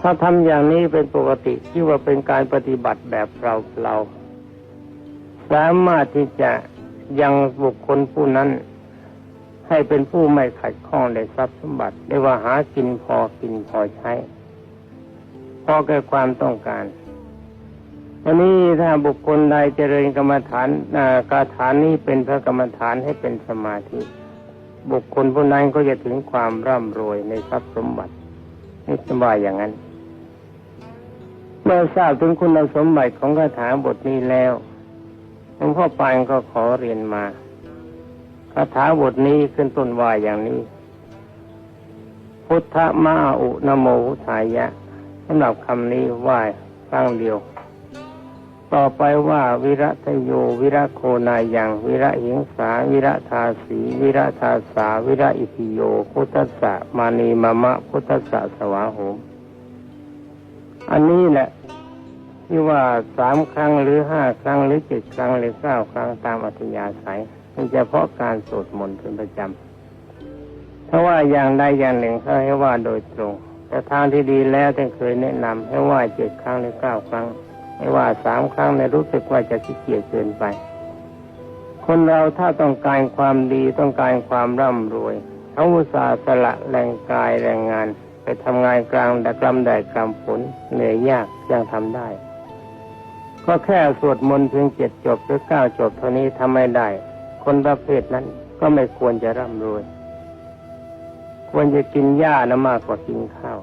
ถ้าทำอย่างนี้เป็นปกติที่ว่าเป็นการปฏิบัติแบบเราเรา สามารถที่จะยังบุคคลผู้นั้น ให้เป็นผู้ไม่ขัดข้องในทรัพย์สมบัติเรียกว่าหากินพอกินพอใช้ พอแก่ความต้องการวันนี้ถ้าบุคคลใดเจริญกรรมฐานอากาฐานนี้เป็นพระกรรมฐานให้เป็นสมาธิ บุคคลผู้นั้นก็จะถึงความร่ำรวยในทรัพย์สมบัตินี่สบายอย่างนั้น เมื่อทราบถึงคุณสมบัติของคาถาบทนี้แล้วหลวงพ่อปานก็ขอเรียนมาคาถาบทนี้ขึ้นต้นว่าอย่างนี้ พุทธมาอุนโมพุทายะสำหรับคำนี้ว่าครั้งเดียว ต่อไปว่าวิระทโยวิระโคนายังวิระหิงสาวิระทาสีวิระทาสาวิระอิทิโย พุทธะมานีมะมะพุทธสสะสวาโหม อันนี้แหละที่ว่าสามครั้งหรือห้าครั้งหรือเจ็ดครั้งหรือเก้าครั้งตามอัธยาศัยเป็นเฉพาะการสวดมนต์เป็นประจำถ้าว่าอย่างใดอย่างหนึ่งเขาให้ว่าโดยตรง แต่ทางที่ดีแล้วท่านเคยแนะนำให้ว่าเจ็ดครั้งหรือเก้าครั้งไม่ว่าสามครั้งในรู้สึกว่าจะขี้เกียจเกินไป คนเราถ้าต้องการความดีต้องการความร่ำรวยเขาอุตส่าห์สละแรงกายแรงงาน ไปทำงานกลางแดดกลำแดดกลำฝนเหนื่อยยากยังทำได้ ก็แค่สวดมนต์เพียงเจ็ดจบหรือเก้าจบเท่านี้ทำไม่ได้ คนประเภทนั้นก็ไม่ควรจะร่ำรวย ควรจะกินหญ้านะมากกว่ากินข้าว